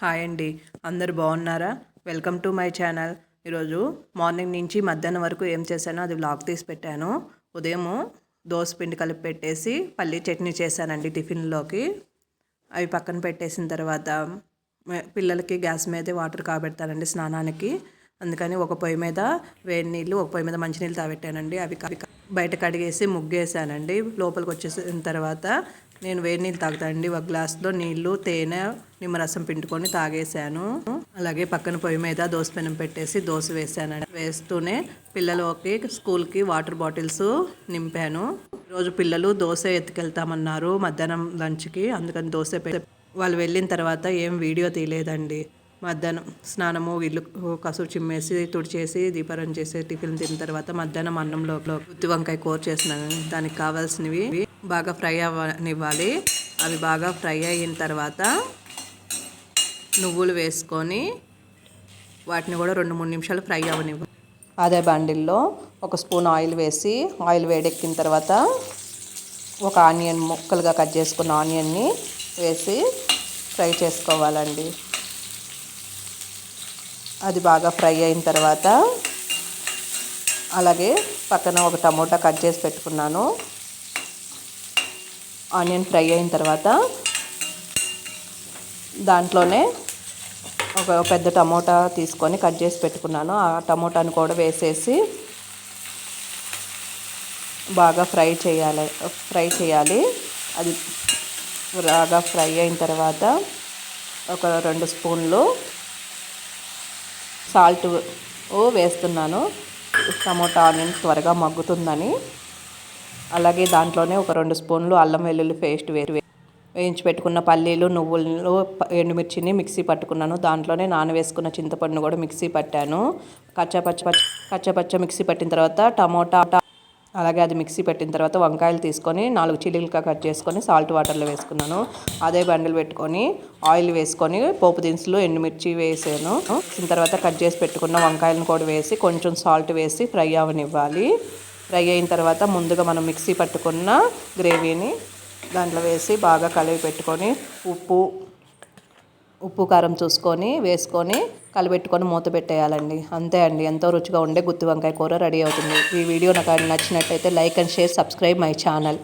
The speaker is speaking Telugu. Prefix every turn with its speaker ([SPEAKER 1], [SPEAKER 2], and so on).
[SPEAKER 1] హాయ్ అండి. అందరు బాగున్నారా? Welcome to my channel. ఈరోజు మార్నింగ్ నుంచి మధ్యాహ్నం వరకు ఏం చేశానో అది వ్లాగ్ తీసి పెట్టాను. ఉదయము దోశ పిండి కలిపి పెట్టేసి పల్లీ చట్నీ చేశానండి టిఫిన్లోకి. అవి పక్కన పెట్టేసిన తర్వాత పిల్లలకి గ్యాస్ మీదే వాటర్ కాబెడతానండి స్నానానికి. అందుకని ఒక పొయ్యి మీద వేడి నీళ్ళు ఒక పొయ్యి మీద మంచినీళ్ళు తాగెట్టానండి అవి అవి బయట కడిగేసి ముగ్గేసానండి. లోపలికి వచ్చేసిన తర్వాత నేను వేడి నీళ్ళు తాగుతానండి ఒక గ్లాస్లో నీళ్ళు తేనె నిమ్మరసం పిండుకొని తాగేసాను అలాగే పక్కన పొయ్యి మీద దోశ పెనం పెట్టేసి దోశ వేసానండి వేస్తూనే పిల్లలకి స్కూల్కి వాటర్ బాటిల్స్ నింపాను. రోజు పిల్లలు దోశ ఎత్తుకెళ్తామన్నారు మధ్యాహ్నం లంచ్కి. అందుకని దోశ వాళ్ళు వెళ్ళిన తర్వాత ఏం వీడియో తీయలేదండి. మధ్యాహ్నం స్నానము ఇల్లు కసురు చిమ్మేసి తుడిచేసి దీపారం చేసి టిఫిన్ తిన్న తర్వాత మధ్యాహ్నం అన్నంలో గుత్తి వంకాయ కూర చేసినాను దానికి కావాల్సినవి బాగా ఫ్రై అవ్వనివ్వాలి. అవి బాగా ఫ్రై అయిన తర్వాత నువ్వులు వేసుకొని వాటిని కూడా రెండు మూడు నిమిషాలు ఫ్రై అవ్వనివ్వాలి. అదే బండిల్లో ఒక స్పూన్ ఆయిల్ వేసి ఆయిల్ వేడెక్కిన తర్వాత ఒక ఆనియన్ ముక్కలుగా కట్ చేసుకున్న ఆనియన్ని వేసి ఫ్రై చేసుకోవాలండి. అది బాగా ఫ్రై అయిన తర్వాత అలాగే పక్కన ఒక టమోటా కట్ చేసి పెట్టుకున్నాను. ఆనియన్ ఫ్రై అయిన తర్వాత దాంట్లోనే ఒక పెద్ద టమోటా తీసుకొని కట్ చేసి పెట్టుకున్నాను. ఆ టమోటాను కూడా వేసేసి బాగా ఫ్రై చేయాలి ఫ్రై చేయాలి. అది బాగా ఫ్రై అయిన తర్వాత ఒక రెండు స్పూన్లు సాల్ట్ వేస్తున్నాను. టమోటా ఆనియన్ త్వరగా మగ్గుతుందని. అలాగే దాంట్లోనే ఒక రెండు స్పూన్లు అల్లం వెల్లుల్లి పేస్ట్ వేసి వేయించి పెట్టుకున్న పల్లీలు నువ్వులు ఎండుమిర్చిని మిక్సీ పట్టుకున్నాను. దాంట్లోనే నానవేసుకున్న చింతపండును కూడా మిక్సీ పట్టాను. కచ్చపచ్చ పచ్చ కచ్చపచ్చ మిక్సీ పట్టిన తర్వాత టమోటా అలాగే అది మిక్సీ పెట్టిన తర్వాత వంకాయలు తీసుకొని నాలుగు చిల్లీలుగా కట్ చేసుకొని సాల్ట్ వాటర్లో వేసుకున్నాను. అదే బండిల్ పెట్టుకొని ఆయిల్ వేసుకొని పోపు దినుసులు ఎండుమిర్చి వేసాను తర్వాత కట్ చేసి పెట్టుకున్న వంకాయలను కూడా వేసి కొంచెం సాల్ట్ వేసి ఫ్రై అవనివ్వాలి. ఫ్రై అయిన తర్వాత ముందుగా మనం మిక్సీ పట్టుకున్న గ్రేవీని దాంట్లో వేసి బాగా కలిపి పెట్టుకొని ఉప్పు ఉప్పు కారం చూసుకొని వేసుకొని కలిపెట్టుకొని మూత పెట్టేయాలండి. అంతే అండి. ఎంతో రుచిగా ఉండే గుత్తి వంకాయ కూర రెడీ అవుతుంది. ఈ వీడియో నాకు నచ్చినట్టయితే like and share subscribe my channel.